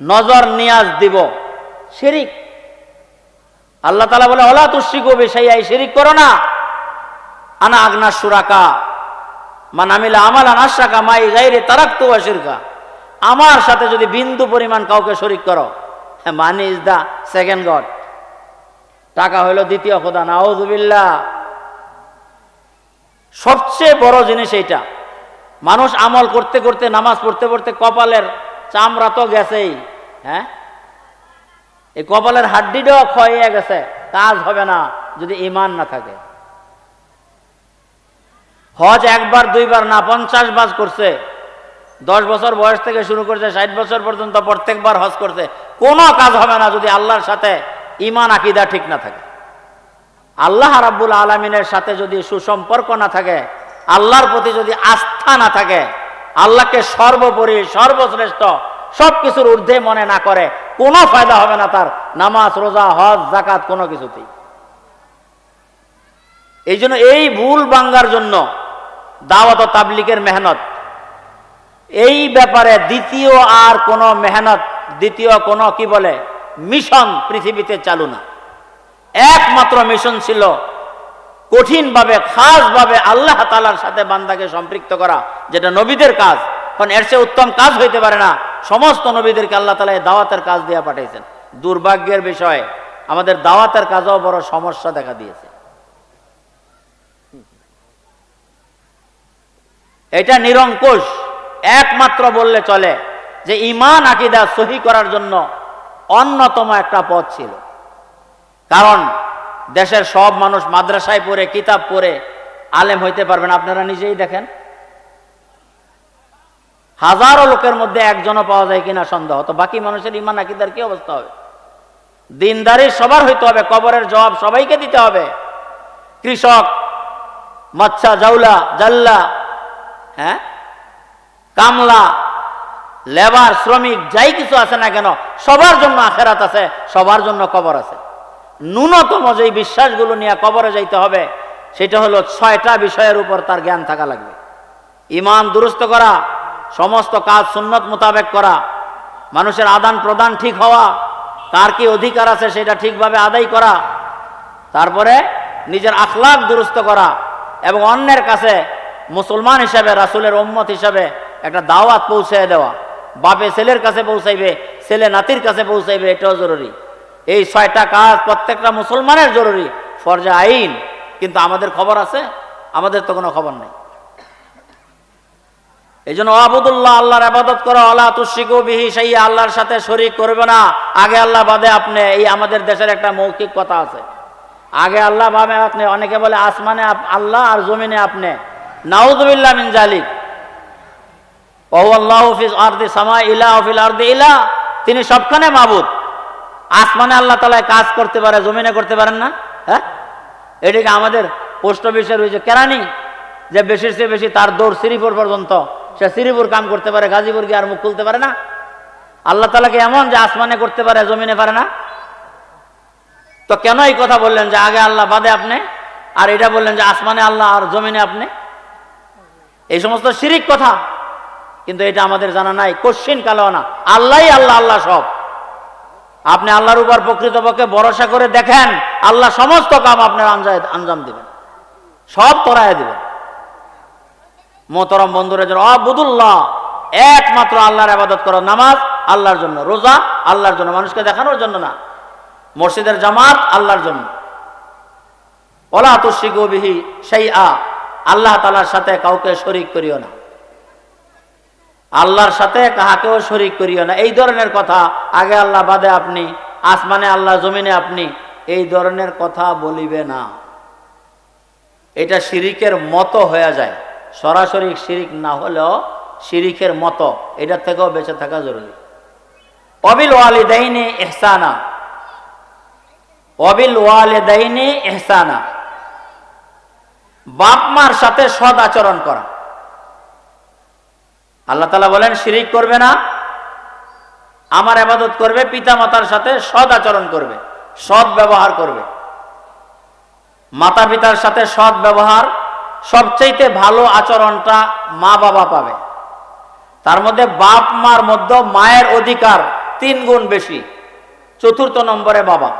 নজর নিয়াজ দিব। শিরিক। আল্লাহ তালা বলে অলা তুষ্টি কবি সেই বেশাইয়াই শিরিক করো না। আনা আগনা সুরাকা মান আমিলা আমালা নাশাকা মাই গাইরে তারাক তো শিরকা। আমার সাথে যদি বিন্দু পরিমাণ কাউকে শরিক করো হ্যাঁ money is the second god টাকা হইল দ্বিতীয় খোদা নাউজুবিল্লাহ সবচেয়ে বড় জিনিস এইটা। মানুষ আমল করতে করতে, নামাজ পড়তে পড়তে কপালের চামড়া তো গেছেই হ্যাঁ? এই কপালের হাড্ডিটাও ক্ষয়ে গেছে, কাজ হবে না, যদি ইমান না থাকে। হজ একবার, দুইবার না, পঞ্চাশ বাজ করছে। দশ বছর বয়স থেকে শুরু করছে, ষাট বছর পর্যন্ত প্রত্যেকবার হজ করছে। কোনো কাজ হবে না যদি আল্লাহর সাথে ইমান আকিদা ঠিক না থাকে। আল্লাহ রাব্বুল আলমিনের সাথে যদি সুসম্পর্ক না থাকে, আল্লাহর প্রতি যদি আস্থা না থাকে আল্লাহকে সর্বোপরি, সর্বশ্রেষ্ঠ সব কিছুর ঊর্ধ্বে মনে না করে, কোনো ফায়দা হবে না তার। নামাজ, রোজা, হজ জাকাত কোনো কিছুতেই। এই জন্য এই ভুল বাঙ্গার জন্য দাওয়াত তাবলিকের মেহনত, এই ব্যাপারে দ্বিতীয় আর কোনো মেহনত, দ্বিতীয় কোনো কি বলে, মিশন পৃথিবীতে চালু না। একমাত্র মিশন ছিল কঠিনভাবে, খাসভাবে আল্লাহ তালার সাথে বান্দাকে সম্পৃক্ত করা, যেটা নবীদের কাজ। কারণ এর চেয়ে উত্তম কাজ হইতে পারে না। সমস্ত নবীদেরকে আল্লাহ তালা দাওয়াতের কাজ দিয়ে পাঠিয়েছেন দুর্ভাগ্যের বিষয়, আমাদের দাওয়াতের কাজেও বড় সমস্যা দেখা দিয়েছে। এটা নিরঙ্কুশ, একমাত্র বললে চলে যে ইমান আকিদা সহি করার জন্য অন্যতম একটা পথ ছিল। কারণ দেশের সব মানুষ মাদ্রাসায় পড়ে, কিতাব পড়ে, আলেম হইতে পারবেন আপনারা নিজেই দেখেন। হাজারো লোকের মধ্যে একজনও পাওয়া যায় কিনা সন্দেহ। তো বাকি মানুষের ইমান আকিদার কি অবস্থা হবে? দিনদারি সবার হইতে হবে, কবরের জবাব সবাইকে দিতে হবে। কৃষক, মাচ্ছা, জাউলা, জাল্লা হ্যাঁ? কামলা, লেবার, শ্রমিক, যাই কিছু আছে না কেন, সবার জন্য আখেরাত আছে, সবার জন্য কবর আছে। ন্যূনতম যেই বিশ্বাসগুলো নিয়ে কবরে যাইতে হবে, সেটা হলো ছয়টা বিষয়ের উপর তার জ্ঞান থাকা লাগবে। ইমান দুরস্ত করা, সমস্ত কাজ সুন্নত মোতাবেক করা, মানুষের আদান প্রদান ঠিক হওয়া, কার কি অধিকার আছে সেটা ঠিকভাবে আদায় করা, তারপরে নিজের আখলাক দুরস্ত করা এবং অন্যের কাছে মুসলমান হিসাবে, রাসুলের উম্মত হিসাবে একটা দাওয়াত পৌঁছে দেওয়া। বাপে ছেলের কাছে পৌঁছাইবে, ছেলে নাতির কাছে পৌঁছাইবে, এটাও জরুরি। এই ছয়টা কাজ প্রত্যেকটা মুসলমানের জরুরি, ফরজে আইন। কিন্তু আমাদের খবর আছে, আমাদের তো কোনো খবর নেই। এই জন্য আবুদুল্লাহ আল্লাহর আবাদত করো আল্লাহ তুশিকু বিহি সেই আল্লাহর সাথে শরিক করবে না। আগে আল্লাহ বাদে আপনি, এই আমাদের দেশের একটা মৌখিক কথা আছে। আগে আল্লাহ ভাবে আপনি, অনেকে বলে আসমানে আল্লাহ আর জমিনে আপনি। নাউদুবিল্লাহ মিন জালিক আল্লাহ ফিস আরদি সামা ইলা ফিল আরদি ইলা তিনি সবখানে মাবুদ। আসমানে আল্লাহ তালায় কাজ করতে পারে, জমিনে করতে পারেন না? হ্যাঁ? এটিকে আমাদের পোস্ট অফিসের ওই যে কেরানি, যে বেশির চেয়ে বেশি তার দৌড় শ্রীপুর পর্যন্ত, সে শ্রীপুর কাম করতে পারে, গাজীপুর গিয়ে আর মুখ খুলতে পারে না? আল্লাহ তালাকে এমন যে আসমানে করতে পারে, জমিনে পারে না? তো কেন এই কথা বললেন যে আগে আল্লাহ বাদে আপনি, আর এটা বললেন যে আসমানে আল্লাহ আর জমিনে আপনি? এই সমস্ত শিরিক কথা, কিন্তু এটা আমাদের জানা নাই, কোশ্চিন কালো না আল্লাহই আল্লাহ আল্লাহ সব। আপনি আল্লাহর উপর প্রকৃতপক্ষে ভরসা করে দেখেন, আল্লাহ সমস্ত কাম আপনার আঞ্জাম দিবেন। সব তরায় দিবেন। মোহতরম বন্ধুরা, যেন আবুদুল্লাহ একমাত্র আল্লাহর আবাদত করো নামাজ আল্লাহর জন্য, রোজা আল্লাহর জন্য, মানুষকে দেখানোর জন্য না। মসজিদের জামাত আল্লাহর জন্য। ওলা তুশিকু বিহি সেই আ আল্লাহ তালার সাথে কাউকে শরিক করিও না। আল্লাহর সাথে কাহাকেও শরিক করিও না। এই ধরনের কথা আগে আল্লাহ বাদে আপনি, আসমানে আল্লাহ, জমিনে আপনি, এই ধরনের কথা বলিবে না। এটা শিরিকের মতো হয়ে যায়। সরাসরি শিরিক না হলেও শিরিকের মতো, এটার থেকেও বেঁচে থাকা জরুরি। অবিল ওয়ালিদাইনি এহসানা অবিল ওয়ালিদাইনি এহসানা বাপ মার সাথে সদ আচরণ করা। আল্লাহ তালা বলেন, শিরিক করবে না। আমার আবাদত করবে পিতা মাতার সাথে সদ আচরণ করবে, সৎ ব্যবহার করবে। মাতা পিতার সাথে সৎ ব্যবহার সবচাইতে ভালো আচরণটা মা বাবা পাবে। তার মধ্যে বাপ মার মধ্যে মায়ের অধিকার তিন গুণ বেশি। চতুর্থ নম্বরে বাবা।